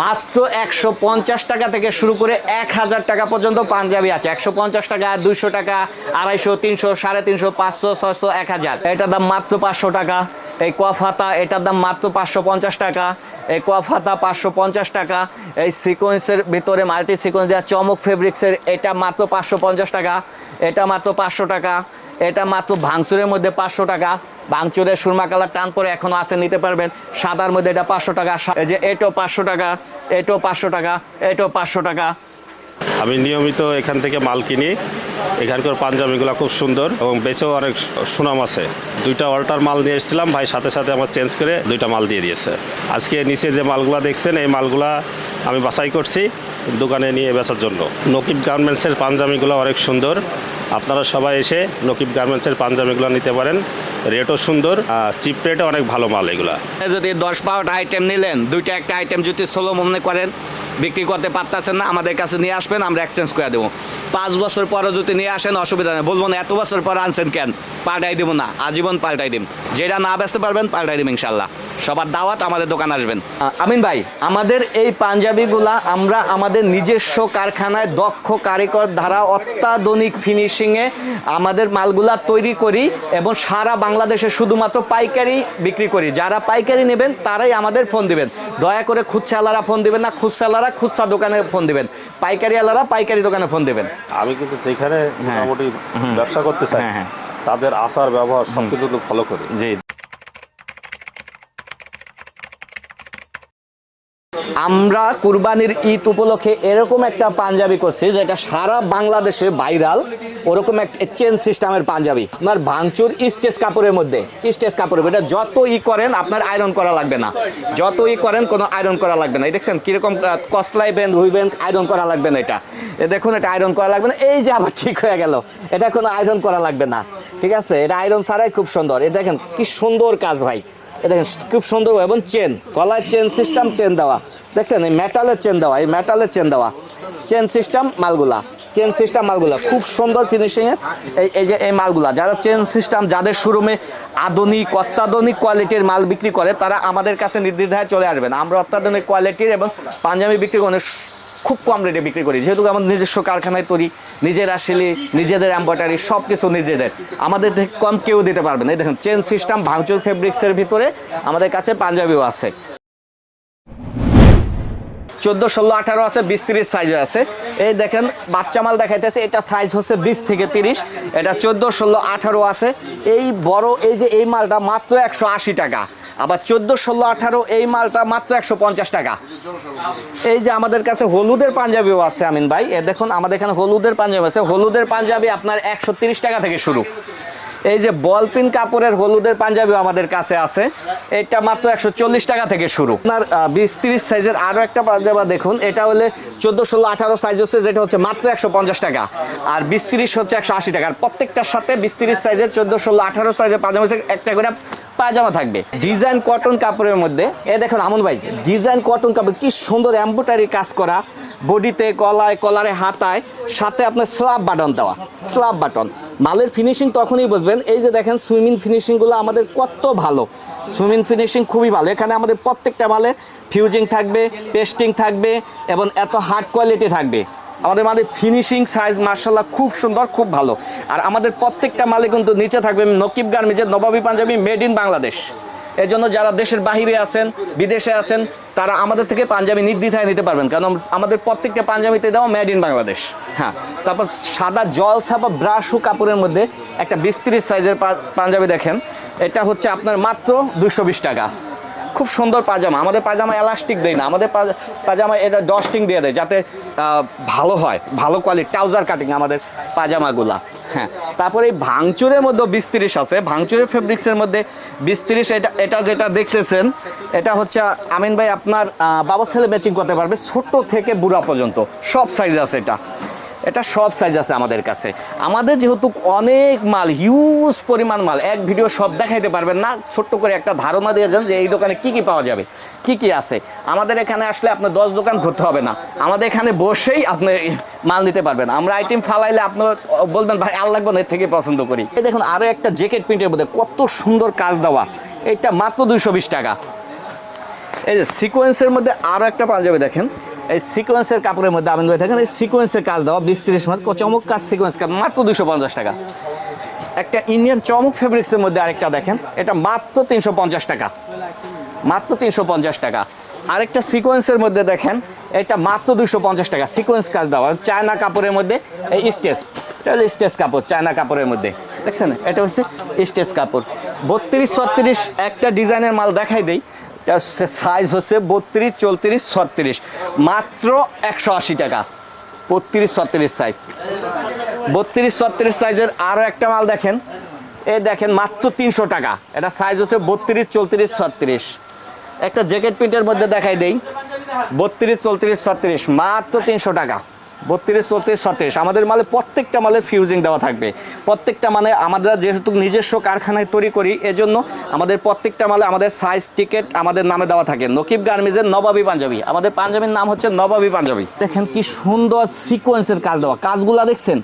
মাত্র একশো পঞ্চাশ টাকা থেকে শুরু করে এক হাজার টাকা পর্যন্ত পাঞ্জাবি আছে। একশো পঞ্চাশ টাকা, দুইশো টাকা, আড়াইশো, তিনশো, সাড়ে তিনশো, পাঁচশো, ছয়শো, এক হাজার। এটার দাম মাত্র পাঁচশো টাকা। এই কফাতা এটার দাম মাত্র পাঁচশো পঞ্চাশ টাকা। এই কফাতা পাঁচশো পঞ্চাশ টাকা। এই সিকোয়েন্সের ভিতরে মাল্টি সিকোয়েন্স দেওয়া চমক ফেব্রিক্সের, এটা মাত্র পাঁচশো পঞ্চাশ টাকা। এটা মাত্র পাঁচশো টাকা। এটা মাত্র ভাঙচুরের মধ্যে পাঁচশো টাকা। ভাঙচুরের সুরমা কালার টান করে এখনও আছে, নিতে পারবেন। সাদার মধ্যে এটা পাঁচশো টাকা এই যে এটাও পাঁচশো টাকা এটাও পাঁচশো টাকা এটাও পাঁচশো টাকা। আমি নিয়মিত এখান থেকে মাল কিনি। এখানকার পাঞ্জাবিগুলো খুব সুন্দর এবং বেচেও অনেক সুনাম আছে। দুইটা অল্টার মাল নিয়ে এসেছিলাম, ভাই সাথে সাথে আমার চেঞ্জ করে দুইটা মাল দিয়ে দিয়েছে। আজকে নিচে যে মালগুলা দেখছেন, এই মালগুলা আমি বাছাই করছি দোকানে নিয়ে বেচার জন্য। নকিব গার্মেন্টসের পাঞ্জাবিগুলো অনেক সুন্দর। আপনারা সবাই এসে নকিব গার্মেন্টসের পাঞ্জাবিগুলো নিতে পারেন। রেটও সুন্দর চিপ রেটে অনেক ভালো মাল এগুলা। যদি দশ বারোটা আইটেম নিলেন, দুইটা একটা আইটেম যদি ষোলো মনে করেন, বিক্রি করতে পারতেছেন না, আমাদের কাছে নিয়ে আসবেন, আমরা এক্সচেঞ্জ করে দেবো। পাঁচ বছর পরে যদি নিয়ে আসেন, অসুবিধা নেই। বলব না, এত বছর পর আনছেন কেন? পাল্টাই দেবো না, আজীবন পাল্টাই দিন যেটা না বেচতে পারবেন, পাল্টাই দিব ইনশাল্লাহ সবার দাওয়াত আমাদের দোকান আসবেন। আমিন ভাই, আমাদের এই পাঞ্জাবিগুলা আমরা আমাদের নিজস্ব কারখানায় দক্ষ কারিগর দ্বারা অত্যাধুনিক ফিনিশিংয়ে আমাদের মালগুলা তৈরি করি এবং সারা বাংলাদেশে শুধুমাত্র পাইকারি বিক্রি করি। যারা পাইকারি নেবেন তারাই আমাদের ফোন দিবেন। দয়া করে খুচরালারা ফোন দিবেন না খুচ্ছা আলারা খুচ্ছা দোকানে ফোন দিবেন। পাইকারি আলারা পাইকারি দোকানে ফোন দিবেন। আমি কিন্তু যেখানে হ্যাঁ। মোটামুটি ব্যবসা করতে চাই হ্যাঁ, হ্যাঁ। তাদের আসার ব্যবহার সবকিছু তো ফলো করি। জি। আমরা কুরবানির ঈদ উপলক্ষে এরকম একটা পাঞ্জাবি করছি যেটা সারা বাংলাদেশে ভাইরাল। ওরকম একটা চেন সিস্টেমের পাঞ্জাবি। আপনার ভাঙচুর স্টেজ কাপড়ের মধ্যে। স্টেজ কাপড়ের এটা যত ই করেন, আপনার আয়রন করা লাগবে না। যত ই করেন, কোনো আয়রন করা লাগবে না। এই দেখছেন কীরকম কসলাইবেন রুইবেন আয়রন করা লাগবে না এটা। দেখুন, এটা আয়রন করা লাগবে না। এই যে আবার ঠিক হয়ে গেল। এটা কোনো আয়রন করা লাগবে না। ঠিক আছে? এটা আয়রন ছাড়াই খুব সুন্দর। এটা দেখেন, কি সুন্দর কাজ ভাই। দেখেন, খুব সুন্দর এবং চেন গলায় চেন সিস্টেম চেন দেওয়া। দেখছেন, এই মেটালের চেন দেওয়া, এই মেটালের চেন দেওয়া। চেন সিস্টেম মালগুলা চেন সিস্টেম মালগুলা, খুব সুন্দর ফিনিশিংয়ের এই এই যে, এই মালগুলা। যারা চেন সিস্টেম যাদের শোরুমে আধুনিক, অত্যাধুনিক কোয়ালিটির মাল বিক্রি করে, তারা আমাদের কাছে নির্দ্বিধায় চলে আসবেন। আমরা অত্যাধুনিক কোয়ালিটির এবং পাঞ্জাবি বিক্রি করে খুব কম রেটে বিক্রি করি। যেহেতু আমাদের নিজস্ব কারখানায় তৈরি, নিজেরা শিলি নিজেদের এম্বয়ডারি সব কিছু নিজেদের। আমাদের কম কেউ দিতে পারবে না। এই দেখেন চেন সিস্টেম ভাঙচুর ফেব্রিক্সের ভিতরে আমাদের কাছে পাঞ্জাবিও আছে। চোদ্দ, ষোলো, আঠারো আছে, বিশ, তিরিশ সাইজও আছে। এই দেখেন, বাচ্চা মাল দেখাইতেছে, এটা সাইজ হচ্ছে বিশ থেকে তিরিশ, এটা চোদ্দ, ষোলো, আঠারো আছে। এই বড়, এই যে এই মালটা মাত্র একশো আশি টাকা। আবার চোদ্দ, ষোলো, আঠারো, এই মালটা মাত্র একশো পঞ্চাশ টাকা। এই যে আমাদের কাছে হলুদের পাঞ্জাবিও আছে, আমিন ভাই। এ দেখুন, আমাদের এখানে হলুদের পাঞ্জাবি আছে। হলুদের পাঞ্জাবি আপনার একশো টাকা থেকে শুরু। এই যে বলপিন কাপড়ের হলুদের পাঞ্জাবিও আমাদের কাছে আছে। এটা মাত্র একশো চল্লিশ টাকা থেকে শুরু। আপনার বিশ তিরিশ সাইজের আরও একটা পাঞ্জাবা দেখুন। এটা হলে চোদ্দ ষোলো আঠারো সাইজ হচ্ছে, যেটা হচ্ছে মাত্র একশো পঞ্চাশ টাকা। আর বিশ তিরিশ হচ্ছে একশো আশি টাকা। আর প্রত্যেকটার সাথে বিশ তিরিশ সাইজের চোদ্দ ষোলো আঠারো সাইজের পাঞ্জাবি একটা করে পায়জামা থাকবে। ডিজাইন কটন কাপড়ের মধ্যে, এ দেখুন আমন ভাই, ডিজাইন কটন কাপড়, কি সুন্দর এম্ব্রয়ডারি কাজ করা, বডিতে গলায় কলারে হাতায়, সাথে আপনার স্লাব বাটন দেওয়া স্লাব বাটন মালের ফিনিশিং তখনই বুঝবেন, এই যে দেখেন সুইমিং ফিনিশিংগুলো আমাদের কত ভালো। সুইমিং ফিনিশিং খুবই ভালো, এখানে আমাদের প্রত্যেকটা মালে ফিউজিং থাকবে পেস্টিং থাকবে, এবং এত হার্ড কোয়ালিটি থাকবে। আমাদের মালে ফিনিশিং সাইজ মার্শাল্লাহ খুব সুন্দর, খুব ভালো। আর আমাদের প্রত্যেকটা মালে কিন্তু নিচে থাকবে নকিব গার্মেন্টসের নবাবী পাঞ্জাবি মেড ইন বাংলাদেশ। এর জন্য যারা দেশের বাহিরে আছেন, বিদেশে আছেন, তারা আমাদের থেকে পাঞ্জাবি নির্দ্বিধায় নিতে পারবেন। কারণ আমাদের প্রত্যেকটা পাঞ্জাবিতে দেওয়া মেড ইন বাংলাদেশ। হ্যাঁ তারপর সাদা জল ছাপা ব্রাশু কাপড়ের মধ্যে একটা বিস্ত্রিত সাইজের পাঞ্জাবি দেখেন। এটা হচ্ছে আপনার মাত্র দুশো টাকা। খুব সুন্দর পাজামা আমাদের পাজামা এলাস্টিক দেয় না। আমাদের পাজা- পাজামা এটা ডস্টিং দিয়ে দেয় যাতে ভালো হয়, ভালো কোয়ালিটি ট্রাউজার কাটিং আমাদের পাজামাগুলা হ্যাঁ। তারপরে এই ভাঙচুরের মধ্যে বিশ আছে। ভাঙচুরের ফেব্রিক্সের মধ্যে বিশ এটা এটা যেটা দেখতেছেন, এটা হচ্ছে, আমিন ভাই আপনার বাবা ছেলে ম্যাচিং করতে পারবে ছোট থেকে বুড়া পর্যন্ত। সব সাইজ আছে এটা। এটা সব সাইজ আছে আমাদের কাছে। আমাদের যেহেতু অনেক মাল হিউজ পরিমাণ মাল, এক ভিডিও সব দেখাইতে পারবেন না। ছোট্ট করে একটা ধারণা দিয়ে যান যে এই দোকানে কি কি পাওয়া যাবে, কি কি আছে। আমাদের এখানে আসলে আপনার দশ দোকান ঘুরতে হবে না। আমাদের এখানে বসেই আপনি মাল নিতে পারবেন। আমরা আইটেম ফালাইলে আপনি বলবেন, ভাই না, এর থেকে পছন্দ করি। এই দেখুন আরও একটা জ্যাকেট প্রিন্টের মধ্যে কত সুন্দর কাজ দেওয়া। এটা মাত্র দুইশো বিশ টাকা। এই যে সিকোয়েন্সের মধ্যে আরও একটা পাঞ্জাবি দেখেন। এই সিকোয়েন্সের কাপড়ের মধ্যে ভাই দেখেন, এই সিকোয়েন্সের কাজ দেওয়া বিশ তিরিশ মাস চমক কাজ সিকোয়েন্স কাজ, মাত্র দুশো পঞ্চাশ টাকা। একটা ইন্ডিয়ান চমক ফেব্রিক্সের মধ্যে আরেকটা দেখেন, এটা মাত্র তিনশো পঞ্চাশ টাকা। মাত্র তিনশো পঞ্চাশ টাকা। আরেকটা সিকোয়েন্সের মধ্যে দেখেন, এটা মাত্র দুশো পঞ্চাশ টাকা। সিকোয়েন্স কাজ দেওয়া চায়না কাপড়ের মধ্যে, এই স্টেজ, এটা হলো স্টেজ কাপড়, চায়না কাপড়ের মধ্যে। দেখছেন? এটা হচ্ছে স্টেজ কাপড়। বত্রিশ ছত্রিশ একটা ডিজাইনের মাল দেখাই দেই। সাইজ হচ্ছে বত্রিশ, চৌত্রিশ, ছত্রিশ। মাত্র একশো আশি টাকা। বত্রিশ, ছত্রিশ সাইজ বত্রিশ, ছত্রিশ সাইজের আরও একটা মাল দেখেন। এই দেখেন, মাত্র তিনশো টাকা। এটা সাইজ হচ্ছে বত্রিশ, চৌত্রিশ, ছত্রিশ। একটা জ্যাকেট প্রিন্টের মধ্যে দেখাই দেই। বত্রিশ, চৌত্রিশ, ছত্রিশ, মাত্র তিনশো টাকা। বত্রিশ, চৌত্রিশ ছত্রিশ আমাদের মালে প্রত্যেকটা মালে ফিউজিং দেওয়া থাকবে। প্রত্যেকটা মানে আমাদের যেহেতু নিজস্ব কারখানায় তৈরি করি, এজন্য আমাদের প্রত্যেকটা মালে আমাদের সাইজ টিকেট আমাদের নামে দেওয়া থাকে। নকিব গার্মিজের নবাবী পাঞ্জাবি। আমাদের পাঞ্জাবির নাম হচ্ছে নবাবী পাঞ্জাবি। দেখেন কি সুন্দর সিকোয়েন্সের কাজ দেওয়া। কাজগুলা দেখছেন?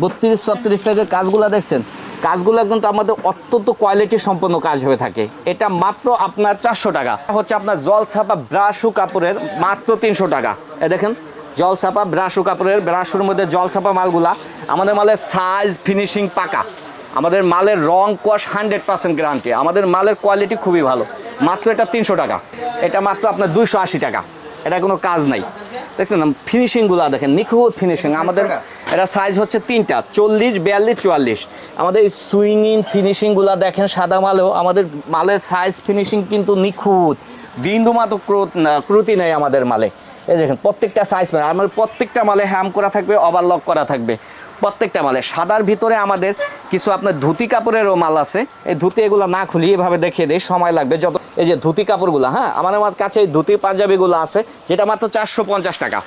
বত্রিশ ছত্রিশ সাইজের কাজগুলা দেখছেন? কাজগুলো কিন্তু আমাদের অত্যন্ত কোয়ালিটি সম্পন্ন কাজ হয়ে থাকে। এটা মাত্র আপনার চারশো টাকা। হচ্ছে আপনার জল ছাপা ব্রাশু কাপড়ের মাত্র তিনশো টাকা। এ দেখেন জল ছাপা ব্রাশু কাপড়ের ব্রাশুর মধ্যে জল ছাপা মালগুলা। আমাদের মালের সাইজ ফিনিশিং পাকা। আমাদের মালের রং কস হান্ড্রেড পার্সেন্ট গ্যারান্টি আমাদের মালের কোয়ালিটি খুবই ভালো। মাত্র এটা তিনশো টাকা। এটা মাত্র আপনার দুইশো আশি টাকা। এটা কোনো কাজ নাই। দেখছেন ফিনিশিংগুলো দেখেন নিখুঁত ফিনিশিং আমাদের এটা সাইজ হচ্ছে তিনটা চল্লিশ বিয়াল্লিশ চুয়াল্লিশ। আমাদের সুইংইং ফিনিশিংগুলো দেখেন সাদা মালেও। আমাদের মালের সাইজ ফিনিশিং কিন্তু নিখুঁত। বিন্দু মাত্র ক্রুত- নেই আমাদের মালে। এই দেখেন, প্রত্যেকটা সাইজ আমাদের প্রত্যেকটা মালে হ্যাম করা থাকবে ওভারলক করা থাকবে। প্রত্যেকটা মালে, সাদার ভিতরে আমাদের কিছু আপনার ধুতি কাপড়েরও মাল আছে। এই ধুতি এগুলো না খুলি, এভাবে দেখিয়ে দেয় সময় লাগবে। যত এই যে ধুতি কাপড়গুলো হ্যাঁ আমার আমার কাছে এই ধুতি পাঞ্জাবিগুলো আছে, যেটা মাত্র চারশো পঞ্চাশ টাকা।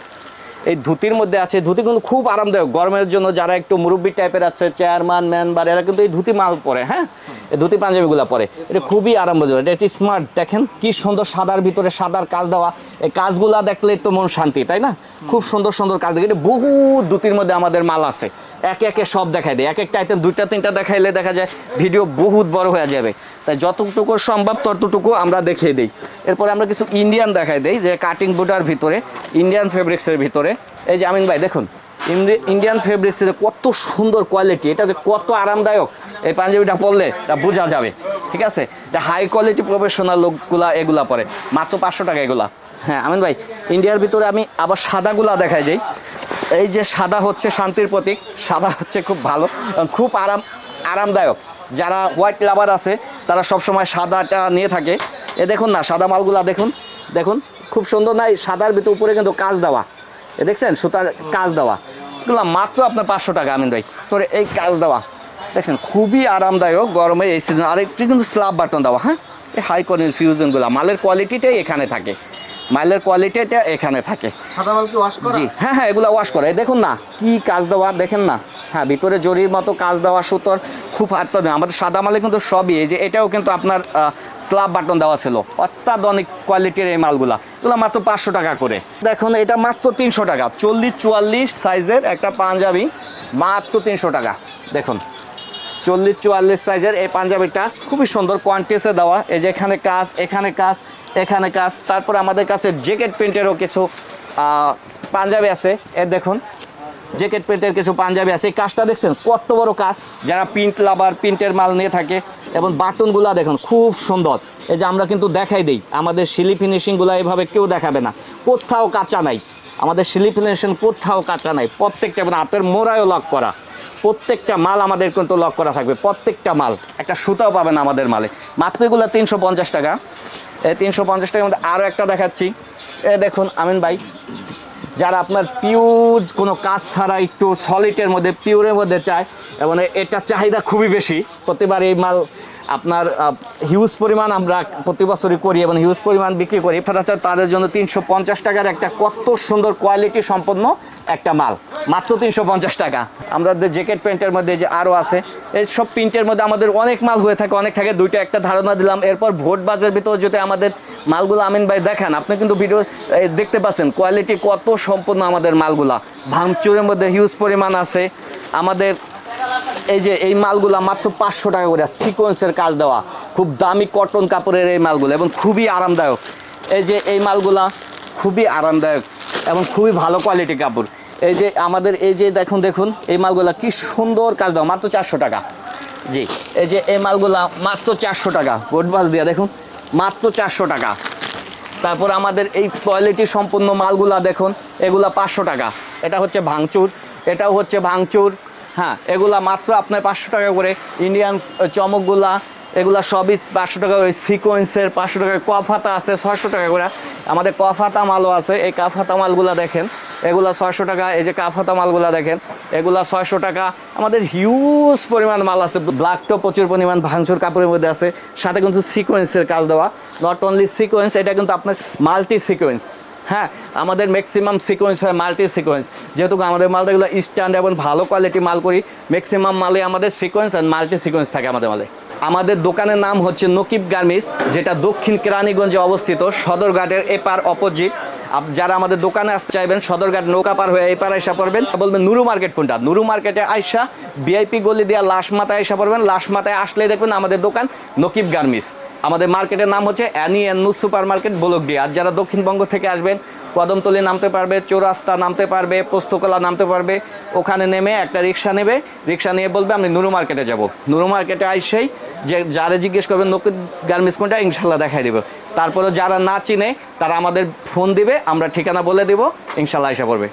এই ধুতির মধ্যে আছে। ধুতি কিন্তু খুব আরামদায়ক। গরমের জন্য যারা একটু মুরব্বী টাইপের আছে চেয়ারম্যান মেম্বার এরা কিন্তু এই ধুতি মাল পরে হ্যাঁ? এই ধুতি পাঞ্জাবিগুলো পরে। এটা খুবই আরামদায়ক। এটা একটি স্মার্ট দেখেন কি সুন্দর সাদার ভিতরে সাদার কাজ দেওয়া। এই কাজগুলা দেখলে তো মন শান্তি, তাই না? খুব সুন্দর সুন্দর কাজ দেখে। এটা বহু ধুতির মধ্যে আমাদের মাল আছে। একে একে সব দেখাই দেয়। এক একটা আইটেম দুইটা, তিনটা দেখাইলে দেখা যায় ভিডিও বহুত বড় হয়ে যাবে। তাই যতটুকু সম্ভব ততটুকু আমরা দেখিয়ে দিই। এরপরে আমরা কিছু ইন্ডিয়ান দেখাই দিই, যে কাটিং বুটার ভিতরে ইন্ডিয়ান ফেব্রিক্সের ভিতরে। এই যে আমিন ভাই, দেখুন, ইন্ডি- ইন্ডিয়ান ফেব্রিক্সের কত সুন্দর কোয়ালিটি এটা যে কত আরামদায়ক, এই পাঞ্জাবিটা পরলে তা বোঝা যাবে, ঠিক আছে? যে হাই কোয়ালিটি প্রফেশনাল লোকগুলা এগুলা পরে, মাত্র পাঁচশো টাকা এগুলা। হ্যাঁ আমিন ভাই ইন্ডিয়ার ভিতরে আমি আবার সাদাগুলা দেখাই যাই এই যে সাদা হচ্ছে শান্তির প্রতীক, সাদা হচ্ছে খুব ভালো খুব আরাম, আরামদায়ক। যারা হোয়াইট লাভার আছে, তারা সবসময় সাদাটা নিয়ে থাকে। এ দেখুন না, সাদা মালগুলা দেখুন দেখুন, খুব সুন্দর না সাদার ভিতর উপরে কিন্তু কাজ দেওয়া। দেখছেন? সুতার কাজ দেওয়া। এগুলো মাত্র আপনার পাঁচশো টাকা আমিন ভাই। তোর এই কাজ দেওয়া। দেখছেন? খুবই আরামদায়ক গরমে এই সিজন আরেকটি কিন্তু স্ল্যাব বাটন দেওয়া হ্যাঁ? এই হাই কোয়ালিটি ফিউজনগুলো মালের কোয়ালিটিটাই এখানে থাকে। মালের কোয়ালিটিটা এখানে থাকে। জি হ্যাঁ হ্যাঁ এগুলো ওয়াশ করে। দেখুন না কি কাজ দেওয়া দেখেন না? হ্যাঁ ভিতরে জরির মতো কাজ দেওয়া সুতোর খুব আমাদের সাদা মালে কিন্তু সবই। এই যে এটাও কিন্তু আপনার স্ল্যাব বাটন দেওয়া ছিল। অত্যাধুনিক কোয়ালিটির এই মালগুলা। এগুলো মাত্র পাঁচশো টাকা করে। দেখুন, এটা মাত্র তিনশো টাকা। চল্লিশ চুয়াল্লিশ সাইজের একটা পাঞ্জাবি, মাত্র তিনশো টাকা। দেখুন, চল্লিশ চুয়াল্লিশ সাইজের এই পাঞ্জাবিটা খুবই সুন্দর কোয়ান্টিসে দেওয়া। এই যে এখানে কাজ এখানে কাজ এখানে কাজ। তারপর আমাদের কাছে জ্যাকেট প্রিন্টেরও কিছু পাঞ্জাবি আছে। এ দেখুন জ্যাকেট প্রিন্টের কিছু পাঞ্জাবি আছে। এই কাজটা দেখছেন, কত বড় কাজ। যারা প্রিন্ট লাভার, প্রিন্টের মাল নিয়ে থাকে এবং বাটনগুলো দেখুন, খুব সুন্দর। এই যে আমরা কিন্তু দেখাই দিই, আমাদের শিলি ফিনিশিংগুলো এভাবে কেউ দেখাবে না। কোথাও কাঁচা নাই। আমাদের শিলি ফিনিশিং কোথাও কাঁচা নাই। প্রত্যেকটা এবং হাতের মোড়ায়ও লক করা। প্রত্যেকটা মাল আমাদের কিন্তু লক করা থাকবে, প্রত্যেকটা মাল। একটা সুতাও পাবেন আমাদের মালে। মাত্র এগুলো তিনশো পঞ্চাশ টাকা। এই তিনশো পঞ্চাশ টাকার মধ্যে আরও একটা দেখাচ্ছি। এ দেখুন, আমিন ভাই। যারা আপনার পিউর কোনো কাজ ছাড়া একটু সলিডের মধ্যে পিউরের মধ্যে চায় এবং এটা চাহিদা খুবই বেশি। প্রতিবার এই মাল আপনার হিউজ পরিমাণ আমরা প্রতি বছরই করি এবং হিউজ পরিমাণ বিক্রি করি। চায় তাদের জন্য তিনশো পঞ্চাশ টাকার একটা কত সুন্দর কোয়ালিটি সম্পন্ন একটা মাল। মাত্র তিনশো পঞ্চাশ টাকা। আমাদের জ্যাকেট প্যান্টের মধ্যে যে আরও আছে, এই সব প্রিন্টের মধ্যে আমাদের অনেক মাল হয়ে থাকে, অনেক থাকে। দুইটা একটা ধারণা দিলাম। এরপর ভোট বাজার ভিতর যদি আমাদের মালগুলো আমিন ভাই দেখান, আপনি কিন্তু ভিডিও দেখতে পাচ্ছেন কোয়ালিটি কত সম্পূর্ণ আমাদের মালগুলা। ভাঙচুরের মধ্যে হিউজ পরিমাণ আছে। আমাদের এই যে এই মালগুলা মাত্র পাঁচশো টাকা করে সিকোয়েন্সের কাজ দেওয়া। খুব দামি কটন কাপড়ের এই মালগুলো এবং খুবই আরামদায়ক। এই যে এই মালগুলা খুবই আরামদায়ক এবং খুবই ভালো কোয়ালিটি কাপড়। এই যে আমাদের, এই যে দেখুন দেখুন, এই মালগুলা কি সুন্দর কাজ দেওয়া, মাত্র চারশো টাকা। জি, এই যে এই মালগুলা মাত্র চারশো টাকা। গোটবাস দিয়া, দেখুন, মাত্র চারশো টাকা। তারপর আমাদের এই কোয়ালিটি সম্পূর্ণ মালগুলা দেখুন, এগুলা পাঁচশো টাকা। এটা হচ্ছে ভাঙচুর, এটাও হচ্ছে ভাঙচুর। হ্যাঁ এগুলা মাত্র আপনার পাঁচশো টাকা করে। ইন্ডিয়ান চমকগুলা, এগুলা সবই পাঁচশো টাকা ওই সিকোয়েন্সের পাঁচশো টাকা কফাতা আছে ছয়শো টাকা করে। আমাদের কফাতা মালও আছে। এই কাফাতা মালগুলা দেখেন, এগুলা ছয়শো টাকা। এই যে কাফাতা মালগুলা দেখেন, এগুলা ছয়শো টাকা। আমাদের হিউজ পরিমাণ মাল আছে। ব্ল্যাকটাও প্রচুর পরিমাণ, ভাঙচুর কাপড়ের মধ্যে আছে। সাথে কিন্তু সিকোয়েন্সের কাজ দেওয়া। নট অনলি সিকোয়েন্স এটা কিন্তু আপনার মাল্টি সিকোয়েন্স হ্যাঁ আমাদের ম্যাক্সিমাম সিকোয়েন্স হয় মাল্টি সিকোয়েন্স যেহেতু আমাদের মালগুলো স্ট্যান্ড এবং ভালো কোয়ালিটি মাল করি ম্যাক্সিমাম মালে আমাদের সিকোয়েন্স অ্যান্ড মাল্টি সিকোয়েন্স থাকে আমাদের মালে। আমাদের দোকানের নাম হচ্ছে নকিব গার্মিস যেটা দক্ষিণ কেরানীগঞ্জে অবস্থিত, সদরঘাটের এপার অপোজিট যারা আমাদের দোকানে আসতে চাইবেন, সদরঘাট নৌকা পার হয়ে এপার আইসা পড়বেন। বলবেন, নুরু মার্কেট কোনটা? নুরু মার্কেটে আইসা ভিআইপি গলি দিয়া লাশ মাথায় আইসা পড়বেন। লাশ মাথায় আসলেই দেখবেন আমাদের দোকান নকিব গার্মিস আমাদের মার্কেটের নাম হচ্ছে অ্যানি অ্যান্নু সুপার মার্কেট বলকডি। আর যারা দক্ষিণবঙ্গ থেকে আসবেন, কদমতলি নামতে পারবে, চৌরাস্তা নামতে পারবে, পোস্তকলা নামতে পারবে, ওখানে নেমে একটা রিক্সা নেবে। রিক্সা নিয়ে বলবে, আমি নুরু মার্কেটে যাব। নুরু মার্কেটে আইসেই যে যারা জিজ্ঞেস করবেন নকিব গার্মেন্টস কোনটা? ইনশাল্লাহ দেখাই দেবে। তারপরে যারা না চিনে, তারা আমাদের ফোন দিবে, আমরা ঠিকানা বলে দেবো, ইনশাল্লাহ আইসা পড়বে।